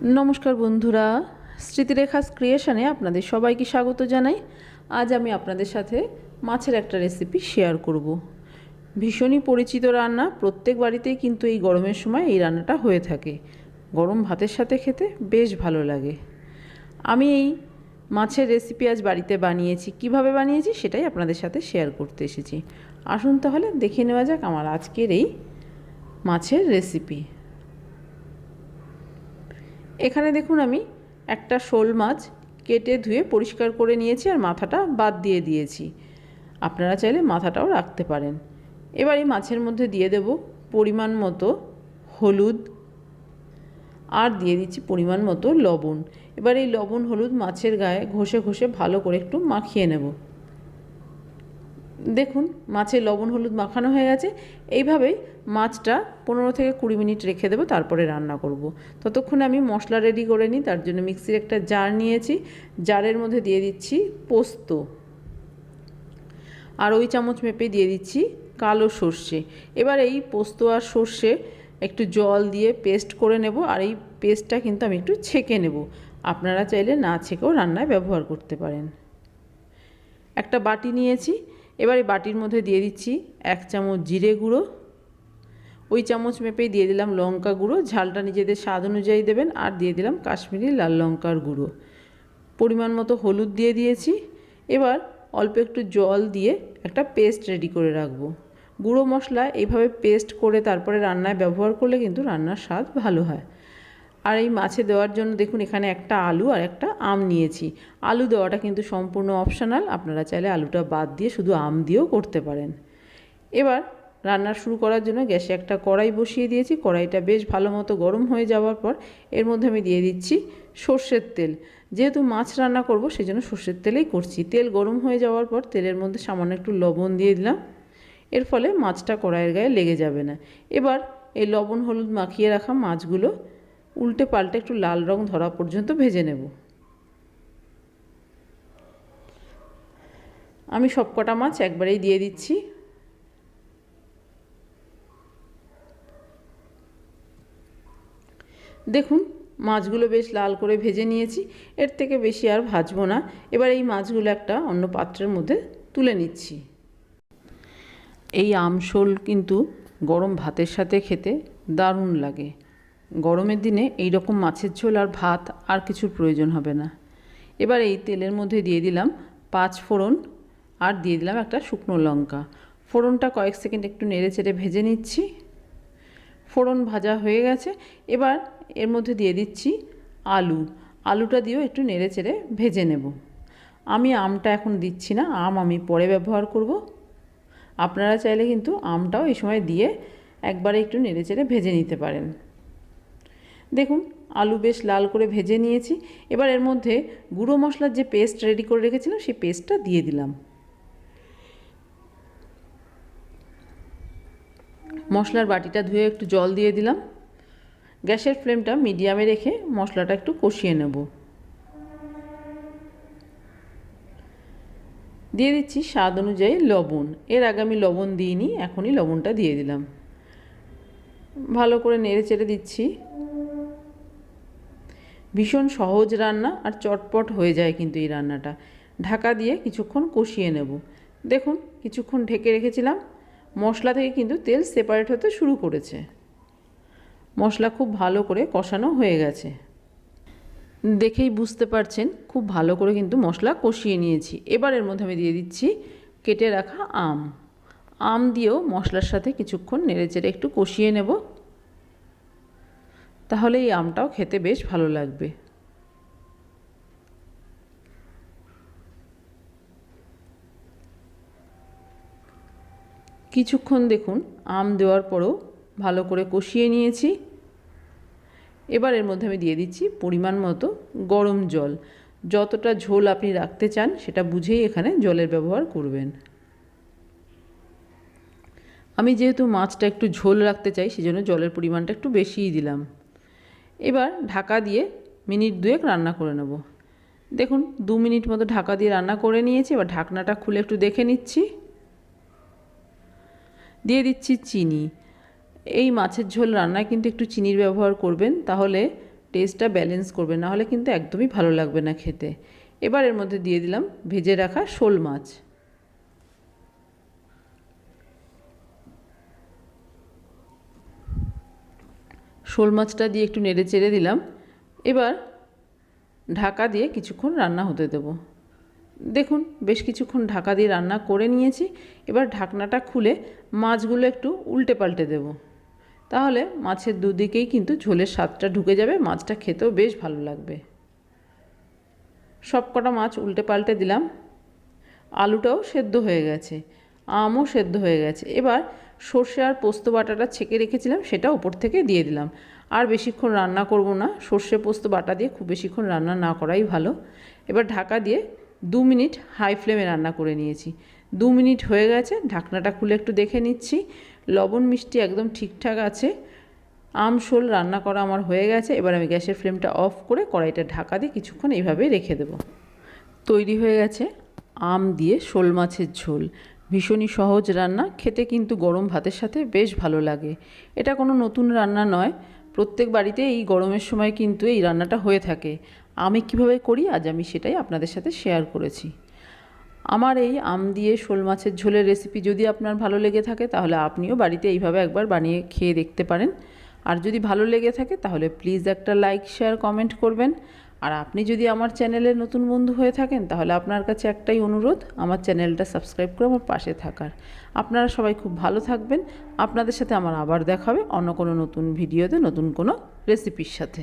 নমস্কার বন্ধুরা স্মৃতিরেখা ক্রিয়েশনে আপনাদের সবাইকে স্বাগত জানাই। আজ আমি আপনাদের সাথে মাছের একটা রেসিপি শেয়ার করব। ভীষণই পরিচিত রান্না, প্রত্যেক বাড়িতেই কিন্তু এই গরমের সময় এই রান্নাটা হয়ে থাকে। গরম ভাতের সাথে খেতে বেশ ভালো লাগে। আমি এই মাছের রেসিপি আজ বাড়িতে বানিয়েছি। কীভাবে বানিয়েছি সেটাই আপনাদের সাথে শেয়ার করতে এসেছি। আসুন তাহলে দেখে নেওয়া যাক আমার আজকের এই মাছের রেসিপি এখানে দেখুন আমি একটা শোল মাছ কেটে ধুয়ে পরিষ্কার করে নিয়েছি আর মাথাটা বাদ দিয়ে দিয়েছি। আপনারা চাইলে মাথাটাও রাখতে পারেন। এবার এই মাছের মধ্যে দিয়ে দেব পরিমাণ মতো হলুদ আর দিয়ে দিচ্ছি পরিমাণ মতো লবণ। এবার এই লবণ হলুদ মাছের গায়ে ঘষে ঘষে ভালো করে একটু মাখিয়ে নেব। দেখুন মাছের লবণ, হলুদ মাখানো হয়ে গেছে। এইভাবেই মাছটা পনেরো থেকে কুড়ি মিনিট রেখে দেবো, তারপরে রান্না করব। ততক্ষণে আমি মশলা রেডি করে নিই, তার জন্য মিক্সির একটা জার নিয়েছি। জারের মধ্যে দিয়ে দিচ্ছি পোস্ত। আর ওই চামচ মেপে দিয়ে দিচ্ছি কালো সর্ষে। এবার এই পোস্ত আর সর্ষে একটু জল দিয়ে পেস্ট করে নেব, আর এই পেস্টটা কিন্তু আমি একটু ছেঁকে নেব। আপনারা চাইলে না ছেঁকেও রান্নায় ব্যবহার করতে পারেন। একটা বাটি নিয়েছি এবার বাটির মধ্যে দিয়ে দিচ্ছি এক চামচ জিরে গুঁড়ো। ওই চামচ মেপেই দিয়ে দিলাম লঙ্কা গুঁড়ো। ঝালটা নিজেদের স্বাদ অনুযায়ী দেবেন আর দিয়ে দিলাম কাশ্মীরি লাল লঙ্কার গুঁড়ো। পরিমাণ মতো হলুদ দিয়ে দিয়েছি। এবার অল্প একটু জল দিয়ে একটা পেস্ট রেডি করে রাখব। গুঁড়ো মশলা এইভাবে পেস্ট করে তারপরে রান্নায় ব্যবহার করলে কিন্তু রান্নার স্বাদ ভালো হয়। আর এই মাছে দেওয়ার জন্য দেখুন এখানে একটা আলু আর একটা আম নিয়েছি। আলু দেওয়াটা কিন্তু সম্পূর্ণ অপশনাল আপনারা চাইলে আলুটা বাদ দিয়ে শুধু আম দিয়েও করতে পারেন। এবার রান্না শুরু করার জন্য গ্যাসে একটা কড়াই বসিয়ে দিয়েছি। কড়াইটা বেশ ভালো মতো গরম হয়ে যাওয়ার পর এর মধ্যে আমি দিয়ে দিচ্ছি সর্ষের তেল। যেহেতু মাছ রান্না করব সেই জন্য সর্ষের তেলেই করছি। তেল গরম হয়ে যাওয়ার পর তেলের মধ্যে সামান্য একটু লবণ দিয়ে দিলাম। এর ফলে মাছটা কড়াইয়ের গায়ে লেগে যাবে না। এবার এই লবণ হলুদ মাখিয়ে রাখা মাছগুলো উল্টে পাল্টে একটু লাল রং ধরা পর্যন্ত ভেজে নেব। আমি সব কটা মাছ একবারেই দিয়ে দিচ্ছি। দেখুন, মাছগুলো বেশ লাল করে ভেজে নিয়েছি, এর থেকে বেশি আর ভাজবো না। এবার এই মাছগুলো একটা অন্য পাত্রের মধ্যে তুলে নিচ্ছি। এই আমশোল কিন্তু গরম ভাতের সাথে খেতে দারুণ লাগে। গরমের দিনে এই রকম মাছের ঝোল আর ভাত আর কিছুর প্রয়োজন হবে না। এবার এই তেলের মধ্যে দিয়ে দিলাম পাঁচ ফোড়ন আর দিয়ে দিলাম একটা শুকনো লঙ্কা। ফোড়নটা কয়েক সেকেন্ড একটু নেড়ে চেড়ে ভেজে নিচ্ছি। ফোড়ন ভাজা হয়ে গেছে। এবার এর মধ্যে দিয়ে দিচ্ছি আলু। আলুটা দিয়েও একটু নেড়ে চেড়ে ভেজে নেব। আমি আমটা এখন দিচ্ছি না, আম আমি পরে ব্যবহার করব। আপনারা চাইলে কিন্তু আমটাও এই সময় দিয়ে একবারে একটু নেড়ে চেড়ে ভেজে নিতে পারেন। দেখুন, আলু বেশ লাল করে ভেজে নিয়েছি। এবার এর মধ্যে গুঁড়ো মশলার যে পেস্ট রেডি করে রেখেছিলাম, সেই পেস্টটা দিয়ে দিলাম। মশলার বাটিটা ধুয়ে একটু জল দিয়ে দিলাম। গ্যাসের ফ্লেমটা মিডিয়ামে রেখে মশলাটা একটু কষিয়ে নেব। দিয়ে দিচ্ছি স্বাদ অনুযায়ী লবণ। এর আগে আমি লবণ দিইনি, এখনই লবণটা দিয়ে দিলাম। ভালো করে নেড়ে চেড়ে দিচ্ছি। ভীষণ সহজ রান্না আর চটপট হয়ে যায় কিন্তু এই রান্নাটা। ঢাকা দিয়ে কিছুক্ষণ কষিয়ে নেব। দেখুন, কিছুক্ষণ ঢেকে রেখেছিলাম। মশলা থেকে কিন্তু তেল সেপারেট হতে শুরু করেছে। মশলা খুব ভালো করে কষানো হয়ে গেছে। দেখেই বুঝতে পারছেন, খুব ভালো করে কিন্তু মশলা কষিয়ে নিয়েছি। এবার এর মধ্যে আমি দিয়ে দিচ্ছি কেটে রাখা আম। আম দিয়েও মশলার সাথে কিছুক্ষণ নেড়ে চেড়ে একটু কষিয়ে নেব। তাহলে এই আমটাও খেতে বেশ ভালো লাগবে। কিছুক্ষণ দেখুন, আম দেওয়ার পরেও ভালো করে কষিয়ে নিয়েছি। এবার এর মধ্যে আমি দিয়ে দিচ্ছি পরিমাণ মতো গরম জল। যতটা ঝোল আপনি রাখতে চান সেটা বুঝেই এখানে জলের ব্যবহার করবেন। আমি যেহেতু মাছটা একটু ঝোল রাখতে চাই, সেজন্য জলের পরিমাণটা একটু বেশিই দিলাম। এবার ঢাকা দিয়ে মিনিট দুয়েক রান্না করে নেব। দেখুন, দু মিনিট মতো ঢাকা দিয়ে রান্না করে নিয়েছি, এবার ঢাকনাটা খুলে একটু দেখে নিচ্ছি। দিয়ে দিচ্ছি চিনি। এই মাছের ঝোল রান্নায় কিন্তু একটু চিনির ব্যবহার করবেন, তাহলে টেস্টটা ব্যালেন্স করবে না হলে কিন্তু একদমই ভালো লাগবে না খেতে। এবার এর মধ্যে দিয়ে দিলাম ভেজে রাখা শোল মাছ। শোল মাছটা দিয়ে একটু নেড়ে চেড়ে দিলাম। এবার ঢাকা দিয়ে কিছুক্ষণ রান্না হতে দেব। দেখুন, বেশ কিছুক্ষণ ঢাকা দিয়ে রান্না করে নিয়েছি। এবার ঢাকনাটা খুলে মাছগুলো একটু উল্টে পাল্টে দেব। তাহলে মাছের দুদিকেই কিন্তু ঝোলের স্বাদটা ঢুকে যাবে, মাছটা খেতেও বেশ ভালো লাগবে। সব কটা মাছ উল্টে পাল্টে দিলাম। আলুটাও সেদ্ধ হয়ে গেছে, আমও সেদ্ধ হয়ে গেছে। এবার সর্ষে আর পোস্ত বাটাটা ছেঁকে রেখেছিলাম, সেটা ওপর থেকে দিয়ে দিলাম। আর বেশিক্ষণ রান্না করব না, সর্ষে পোস্ত বাটা দিয়ে খুব বেশিক্ষণ রান্না না করাই ভালো। এবার ঢাকা দিয়ে দু মিনিট হাই ফ্লেমে রান্না করে নিয়েছি। দু মিনিট হয়ে গেছে, ঢাকনাটা খুলে একটু দেখে নিচ্ছি। লবণ মিষ্টি একদম ঠিকঠাক আছে। আম শোল রান্না করা আমার হয়ে গেছে, এবার আমি গ্যাসের ফ্লেমটা অফ করে কড়াইটা ঢাকা দিয়ে কিছুক্ষণ এইভাবে রেখে দেবো। তৈরি হয়ে গেছে আম দিয়ে শোল মাছের ঝোল। ভীষণই সহজ রান্না, খেতে কিন্তু গরম ভাতের সাথে বেশ ভালো লাগে। এটা কোনো নতুন রান্না নয়, প্রত্যেক বাড়িতে এই গরমের সময় কিন্তু এই রান্নাটা হয়ে থাকে। আমি কীভাবে করি আজ আমি সেটাই আপনাদের সাথে শেয়ার করেছি। আমার এই আম দিয়ে শোল মাছের ঝোলের রেসিপি যদি আপনার ভালো লেগে থাকে, তাহলে আপনিও বাড়িতে এইভাবে একবার বানিয়ে খেয়ে দেখতে পারেন। আর যদি ভালো লেগে থাকে, তাহলে প্লিজ একটা লাইক শেয়ার কমেন্ট করবেন। আর আপনি যদি আমার চ্যানেলে নতুন বন্ধু হয়ে থাকেন, তাহলে আপনার কাছে একটাই অনুরোধ, আমার চ্যানেলটা সাবস্ক্রাইব করে আমার পাশে থাকার। আপনারা সবাই খুব ভালো থাকবেন। আপনাদের সাথে আমার আবার দেখাবে অন্য কোনো নতুন ভিডিওতে, নতুন কোনো রেসিপির সাথে।